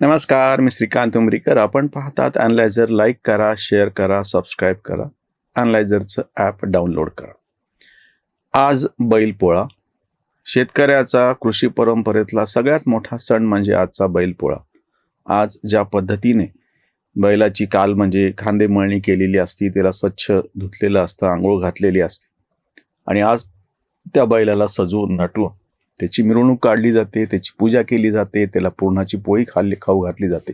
नमस्कार मी श्रीकांत उमरीकर. आपण पाहतात अनलायझर लाईक करा शेअर करा सबस्क्राईब करा. अनलायझरचं ॲप डाउनलोड करा. आज बैलपोळा. शेतकऱ्याचा कृषी परंपरेतला सगळ्यात मोठा सण म्हणजे आजचा बैलपोळा. आज ज्या पद्धतीने बैलाची काल म्हणजे खांदे मळणी केलेली असती त्याला स्वच्छ धुतलेलं असतं आंघोळ घातलेली असते आणि आज त्या बैलाला सजवून नटवून त्याची मिरवणूक काढली जाते त्याची पूजा केली जाते त्याला पुरणाची पोळी खाल्ली खाऊ घातली जाते.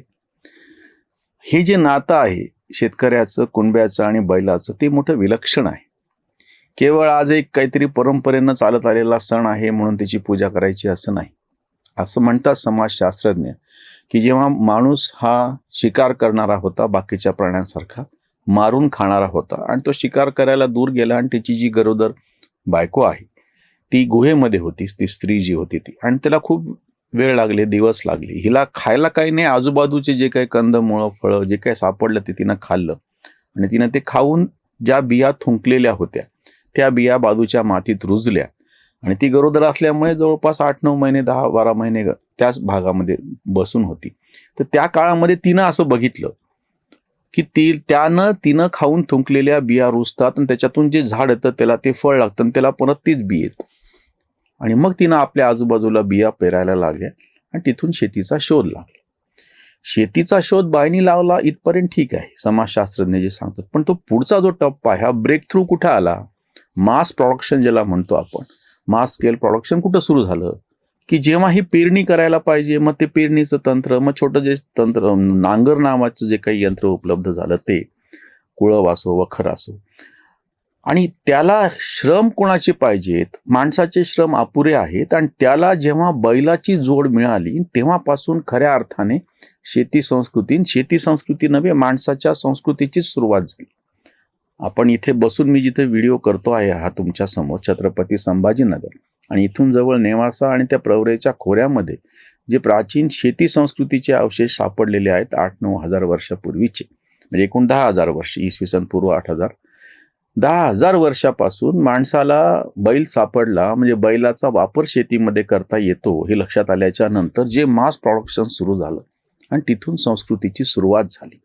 हे जे नातं आहे शेतकऱ्याचं कुणब्याचं आणि बैलाचं ते मोठं विलक्षण आहे. केवळ आज एक काहीतरी परंपरेनं चालत आलेला सण आहे म्हणून त्याची पूजा करायची असं नाही. असं म्हणतात समाजशास्त्रज्ञ की जेव्हा माणूस हा शिकार करणारा होता बाकीच्या प्राण्यांसारखा मारून खाणारा होता आणि तो शिकार करायला दूर गेला आणि त्याची जी गरोदर बायको आहे ती गुहेमध्ये होती ती स्त्री जी होती ती. आणि त्याला खूप वेळ लागले दिवस लागले. हिला खायला काही नाही आजूबाजूचे जे काही कंदमुळं फळं जे काही सापडलं ते तिनं खाल्लं. आणि तिनं ते खाऊन ज्या बिया थुंकलेल्या होत्या त्या बिया बाजूच्या मातीत रुजल्या. आणि ती गरोदर असल्यामुळे जवळपास आठ नऊ महिने दहा बारा महिने ग- त्याच भागामध्ये बसून होती. तर त्या काळामध्ये तिनं असं बघितलं की ती त्यानं तिनं खाऊन थुंकलेल्या बिया रुजतात आणि त्याच्यातून जे झाड येतं त्याला ते फळ लागतं आणि त्याला परत तीच बी येतं. आणि मग तिनं आपल्या आजूबाजूला बिया पेरायला लागल्या आणि तिथून शेतीचा शोध लागला. शेतीचा शोध बायनी लावला इथपर्यंत ठीक आहे समाजशास्त्रज्ञ जे सांगतात. पण तो पुढचा जो टप्पा आहे हा ब्रेक थ्रू कुठं आला? मास प्रोडक्शन ज्याला म्हणतो आपण. मास स्केल प्रोडक्शन कुठं सुरू झालं? की जेव्हा ही पेरणी करायला पाहिजे मग ते पेरणीचं तंत्र मग छोटं जे तंत्र नांगर नावाचं जे काही यंत्र उपलब्ध झालं ते कुळव असो वखर असो आणि त्याला श्रम कोणाचे पाहिजेत? माणसाचे श्रम अपुरे आहेत आणि त्याला जेव्हा बैलाची जोड मिळाली तेव्हापासून खऱ्या अर्थाने शेती संस्कृती शेती संस्कृती नव्हे माणसाच्या संस्कृतीचीच सुरुवात झाली. आपण इथे बसून मी जिथे व्हिडिओ करतो आहे हा तुमच्यासमोर छत्रपती संभाजीनगर. आणि इथून जवळ नेवासा आणि त्या प्रवरेच्या खोऱ्यामध्ये जे प्राचीन शेती संस्कृतीचे अवशेष सापडलेले आहेत आठ नऊ हजार वर्षापूर्वीचे. म्हणजे एकूण दहा हजार वर्ष इसवी सन पूर्व आठ हजार. दहा हजार वर्षापासून माणसाला बैल सापडला म्हणजे बैलाचा वापर शेतीमध्ये करता येतो हे लक्षात आल्याच्यानंतर जे मास प्रोडक्शन सुरू झालं आणि तिथून संस्कृतीची सुरुवात झाली.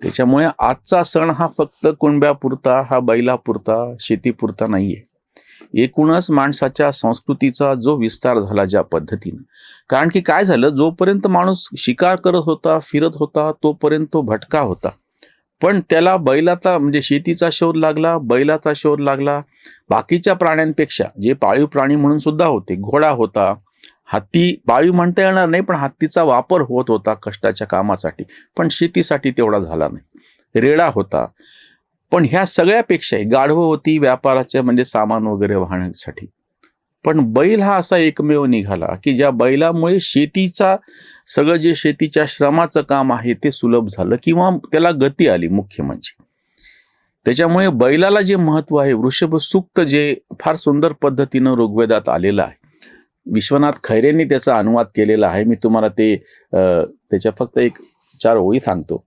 त्याच्यामुळे आजचा सण हा फक्त कुणब्यापुरता हा बैलापुरता शेतीपुरता नाही आहे एकूणच माणसाच्या संस्कृतीचा जो विस्तार झाला ज्या पद्धतीनं कारण की काय झालं जोपर्यंत माणूस शिकार करत होता फिरत होता तोपर्यंत तो भटका होता. पण त्याला बैलाचा म्हणजे शेतीचा शोध लागला बैलाचा शोध लागला. बाकीच्या प्राण्यांपेक्षा जे पाळीव प्राणी म्हणून सुद्धा होते घोडा होता हत्ती पाळीव म्हणता येणार नाही पण हत्तीचा वापर होत होता कष्टाच्या कामासाठी. पण शेतीसाठी तेवढा झाला नाही. रेडा होता. पण ह्या सगळ्यापेक्षाही गाढवं होती व्यापाराचे म्हणजे सामान वगैरे वाहण्यासाठी. पण बैल हा असा एकमेव निघाला की ज्या बैलामुळे शेतीचा सगळं जे शेतीच्या श्रमाचं काम आहे ते सुलभ झालं किंवा त्याला गती आली मुख्य म्हणजे. त्याच्यामुळे बैलाला जे महत्त्व आहे वृषभ सुक्त जे फार सुंदर पद्धतीनं ऋग्वेदात आलेलं आहे. विश्वनाथ खैरेंनी त्याचा अनुवाद केलेला आहे. मी तुम्हाला ते त्याच्या फक्त एक चार ओळी सांगतो.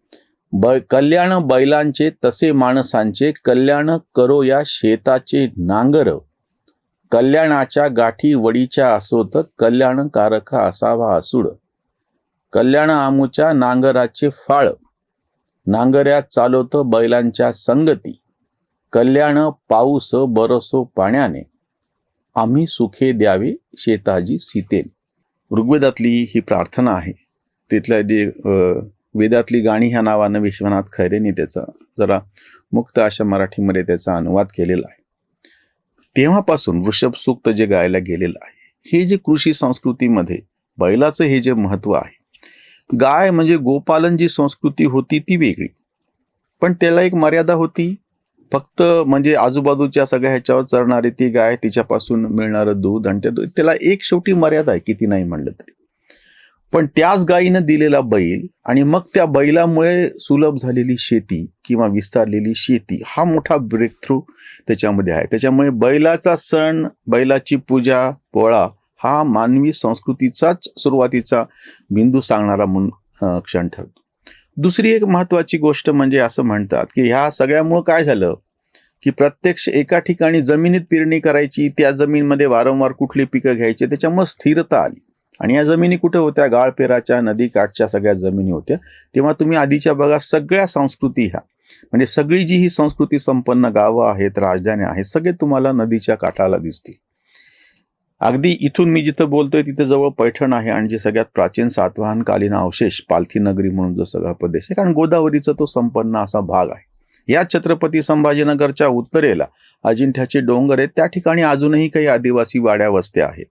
ब कल्याण बैलांचे तसे माणसांचे कल्याण करो या शेताचे नांगर. कल्याणाच्या गाठी वडीच्या असोत कल्याणकारक असावा असुड. कल्याण आमूच्या नांगराचे फाळ. नांगऱ्यात चालवत बैलांच्या संगती. कल्याण पाऊस बरसो पाण्याने. आम्ही सुखे द्यावे शेताजी सीतेन. ऋग्वेदातली ही प्रार्थना आहे. तिथल्या जे वेदातली गाणी ह्या नावानं विश्वनाथ खैरेने त्याचा जरा मुक्त अशा मराठीमध्ये त्याचा अनुवाद केलेला आहे. तेव्हापासून वृषभ सूक्त जे गायला गेलेलं आहे हे जे कृषी संस्कृतीमध्ये बैलाचं हे जे महत्त्व आहे गाय म्हणजे गोपालन जी संस्कृती होती ती वेगळी. पण त्याला एक मर्यादा होती फक्त म्हणजे आजूबाजूच्या सगळ्या ह्याच्यावर चरणारी ती गाय तिच्यापासून मिळणारं दूध आणि त्या दूध त्याला एक शेवटी मर्यादा आहे किती नाही म्हणलं तरी. पण त्याच गायीनं दिलेला बैल आणि मग त्या बैलामुळे सुलभ झालेली शेती किंवा विस्तारलेली शेती हा मोठा ब्रेक थ्रू त्याच्यामध्ये आहे. त्याच्यामुळे बैलाचा सण बैलाची पूजा पोळा हा मानवी संस्कृतीचाच सुरुवातीचा बिंदू सांगणारा म्हणून क्षण ठरतो. दुसरी एक महत्वाची गोष्ट म्हणजे असं म्हणतात की ह्या सगळ्यामुळं काय झालं की प्रत्यक्ष एका ठिकाणी जमिनीत पेरणी करायची त्या जमीनमध्ये वारंवार कुठली पिकं घ्यायची त्याच्यामुळे स्थिरता आली. आणि या जमिनी कुठे होत्या? गाळपेराच्या नदीकाठच्या सगळ्या जमिनी होत्या. तेव्हा तुम्ही आधीच्या बघा सगळ्या संस्कृती ह्या. म्हणजे सगळी जी ही संस्कृती संपन्न गावं आहेत राजधान्या आहेत सगळे तुम्हाला नदीच्या काठाला दिसतील. अगदी इथून मी जिथं बोलतोय तिथे जवळ पैठण आहे आणि जे सगळ्यात प्राचीन सातवाहनकालीन अवशेष पालथी नगरी म्हणून जो सगळा प्रदेश आहे कारण गोदावरीचा तो संपन्न असा भाग आहे. या छत्रपती संभाजीनगरच्या उत्तरेला अजिंठ्याचे डोंगर आहेत. त्या ठिकाणी अजूनही काही आदिवासी वाड्या वस्त्या आहेत.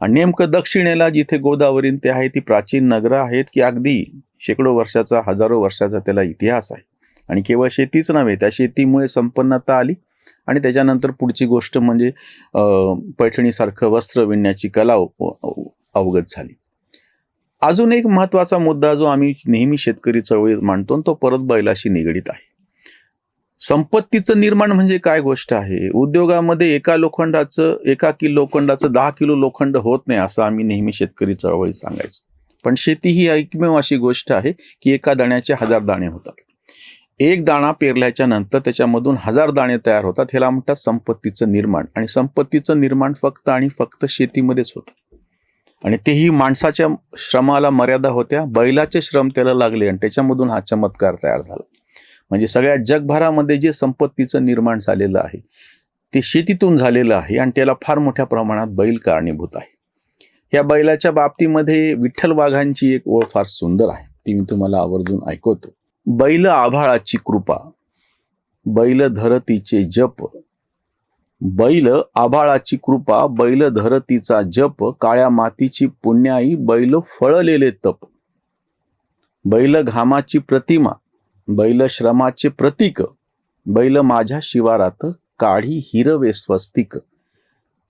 आणि नेमकं दक्षिणेला जिथे गोदावरी ते आहे ती प्राचीन नगरं आहेत की अगदी शेकडो वर्षाचा हजारो वर्षाचा त्याला इतिहास आहे. आणि केवळ शेतीच नव्हे त्या शेतीमुळे संपन्नता आली आणि त्याच्यानंतर पुढची गोष्ट म्हणजे पैठणीसारखं वस्त्र विणण्याची कला अवगत झाली. अजून एक महत्त्वाचा मुद्दा जो आम्ही नेहमी शेतकरी चळवळीत मांडतो तो परत बैलाशी निगडीत आहे. संपत्तीचं निर्माण म्हणजे काय गोष्ट आहे? उद्योगामध्ये एका लोखंडाचं एका किलो लोखंडाचं दहा किलो लोखंड होत नाही असं आम्ही नेहमी शेतकरी चळवळी सांगायचो. पण शेती ही एकमेव अशी गोष्ट आहे की एका दाण्याचे हजार दाणे होतात. एक दाणा पेरल्याच्या नंतर त्याच्यामधून हजार दाणे तयार होतात. ह्याला म्हणतात संपत्तीचं निर्माण. आणि संपत्तीचं निर्माण फक्त आणि फक्त शेतीमध्येच होतं. आणि तेही माणसाच्या श्रमाला मर्यादा होत्या. बैलाचे श्रम त्याला लागले आणि त्याच्यामधून हा चमत्कार तयार झाला. म्हणजे सगळ्या जगभरामध्ये जे संपत्तीचं निर्माण झालेलं आहे ते शेतीतून झालेलं आहे आणि त्याला फार मोठ्या प्रमाणात बैल कारणीभूत आहे. या बैलाच्या बाबतीमध्ये विठ्ठल वाघांची एक ओळ फार सुंदर आहे. ती मी तुम्हाला आवर्जून ऐकवतो. बैल आभाळाची कृपा बैल धरतीचे जप बैल आभाळाची कृपा बैल धरतीचा जप काळ्या मातीची पुण्याई बैल फळलेले तप बैल घामाची प्रतिमा बैल श्रमाचे प्रतीक बैल माझ्या शिवारात काढी हिरवे स्वस्तिक.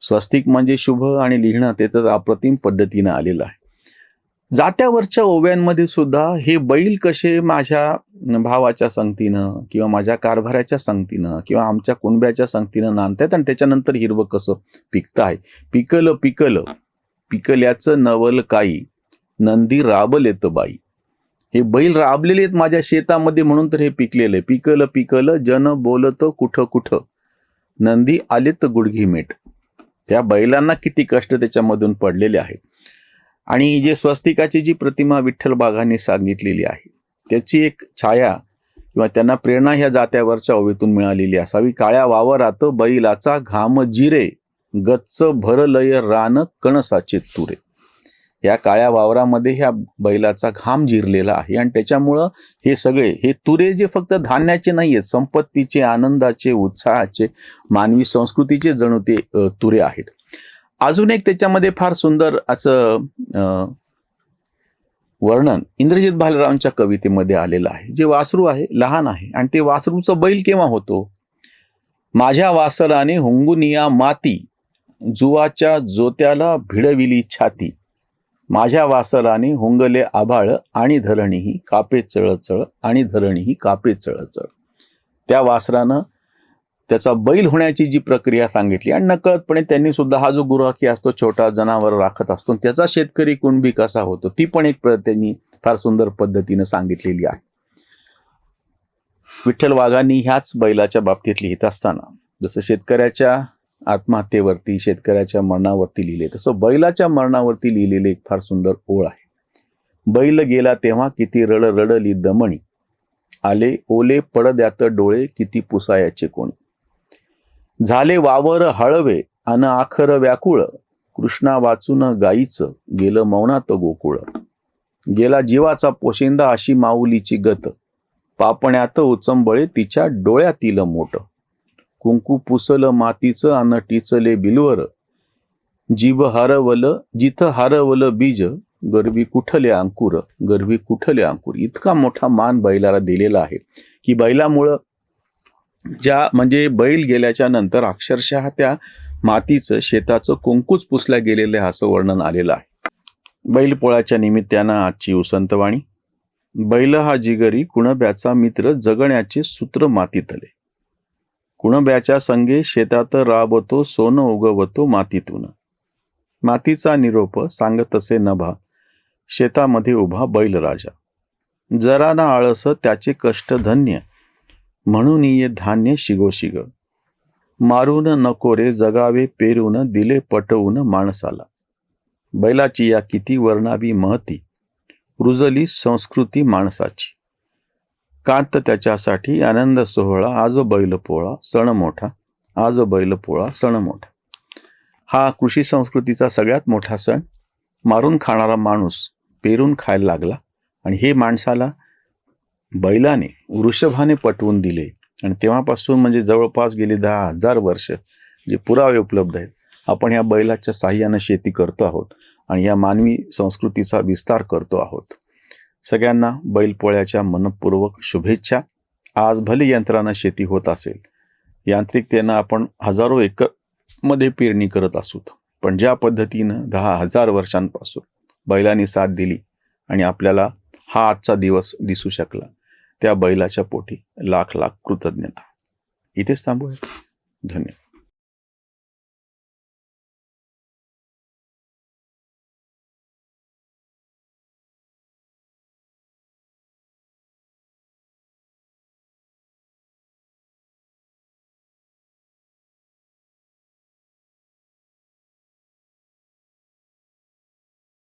स्वस्तिक म्हणजे शुभ आणि लिहिणं ते तर अप्रतिम पद्धतीनं आलेलं आहे. जात्यावरच्या ओव्यांमध्ये सुद्धा हे बैल कसे माझ्या भावाच्या संगतीनं किंवा माझ्या कारभाराच्या संगतीनं किंवा आमच्या कुणब्याच्या संगतीनं नांदतात आणि त्याच्यानंतर हिरवं कसं पिकतं आहे. पिकलं पिकलं. पिकल्याचं नवल काही नंदी राबलेत बाई. हे बैल राबलेले आहेत माझ्या शेतामध्ये म्हणून तर हे पिकलेलं. आहे पिकलं पिकलं जन बोलत कुठं कुठं. नंदी आलेत गुडघी मेट. त्या बैलांना किती कष्ट त्याच्यामधून पडलेले आहेत. आणि जे स्वस्तिकाची जी प्रतिमा विठ्ठल बाघांनी सांगितलेली आहे त्याची एक छाया किंवा त्यांना प्रेरणा ह्या जात्यावरच्या ओवीतून मिळालेली असावी. काळ्या वावरात बैलाचा घाम जिरे गच्च भरलय रान कणसाचे तुरे. या काळ्या वावरामध्ये ह्या बैलाचा घाम जिरलेला आहे. आणि त्याच्यामुळं हे सगळे हे तुरे जे फक्त धान्याचे नाही आहेत संपत्तीचे आनंदाचे उत्साहाचे मानवी संस्कृतीचे जणू ते तुरे आहेत. अजून एक त्याच्यामध्ये फार सुंदर असं वर्णन इंद्रजित भालरावांच्या कवितेमध्ये आलेलं आहे. जे वासरू आहे लहान आहे. आणि ते वासरूचं बैल केव्हा होतो? माझ्या वासराने हुंगुनिया माती जुवाच्या जोत्याला भिडविली छाती. माझ्या वासराने हुंगले आभाळ आणि धरणीही कापे चळचळ आणि धरणीही कापे चळचळ. त्या वासरानं त्याचा बैल होण्याची जी प्रक्रिया सांगितली आणि नकळतपणे त्यांनी सुद्धा हा जो गुराखी असतो छोटा जनावर राखत असतो त्याचा शेतकरी कुणबी कसा होतो ती पण एक त्यांनी फार सुंदर पद्धतीनं सांगितलेली आहे. विठ्ठल वाघांनी ह्याच बैलाच्या बाबतीत लिहित असताना जसं शेतकऱ्याच्या आत्महत्येवरती शेतकऱ्याच्या मरणावरती लिहिले. तसं बैलाच्या मरणावरती लिहिलेले एक फार सुंदर ओळ आहे. बैल गेला तेव्हा किती रड रडली दमणी. आले ओले पडद्यात डोळे किती पुसायाचे कोणी. झाले वावर हळवे अन आखर व्याकुळ. कृष्णा वाचून गाईचं गेलं मौनात गोकुळ. गेला जीवाचा पोशिंदा अशी माऊलीची गत. पापण्यात उचंबळे तिच्या डोळ्यातील मोठं. कुंकू पुसल मातीचं अन टिचले बिलवर. जीव हरवल जिथं हरवल बीज गरबी कुठले अंकुर गरबी कुठले अंकुर? इतका मोठा मान बैलाला दिलेला आहे. की बैलामुळं ज्या म्हणजे बैल गेल्याच्यानंतर अक्षरशः त्या मातीचं शेताचं कुंकूच पुसल्या गेलेलं आहे असं वर्णन आलेलं आहे. बैलपोळाच्या निमित्तानं आजची उसंतवाणी. बैल हा जिगरी कुणब्याचा मित्र जगण्याचे सूत्र मातीतले. कुणब्याच्या संगे शेतात राबतो सोनं उगवतो मातीतून. मातीचा निरोप सांगत असे नभा शेतामध्ये उभा बैलराजा जरा ना आळस त्याचे कष्ट धन्य म्हणून ये धान्य शिगोशिग. मारून नको रे जगावे पेरून दिले पटवून माणसाला. बैलाची या किती वर्णावी महती रुजली संस्कृती माणसाची. कात त्याच्यासाठी आनंद सोहळा आज बैल पोळा सण मोठा आज बैल पोळा सण मोठा. हा कृषी संस्कृतीचा सगळ्यात मोठा सण. मारून खाणारा माणूस पेरून खायला लागला आणि हे माणसाला बैलाने वृषभाने पटवून दिले. आणि तेव्हापासून म्हणजे जवळपास गेली दहा हजार वर्ष जे पुरावे उपलब्ध आहेत. आपण या बैलाच्या साह्यानं शेती करतो आहोत आणि या मानवी संस्कृतीचा विस्तार करतो आहोत. सगळ्यांना बैलपोळ्याच्या मनपूर्वक शुभेच्छा. आज भले यंत्रानं शेती होत असेल. यांत्रिकतेनं आपण हजारो एकरमध्ये पेरणी करत असोत पण ज्या पद्धतीनं दहा हजार वर्षांपासून बैलांनी साथ दिली आणि आपल्याला हा आजचा दिवस दिसू शकला त्या बैलाच्या पोटी लाख लाख कृतज्ञता. इथेच थांबूया धन्यवाद.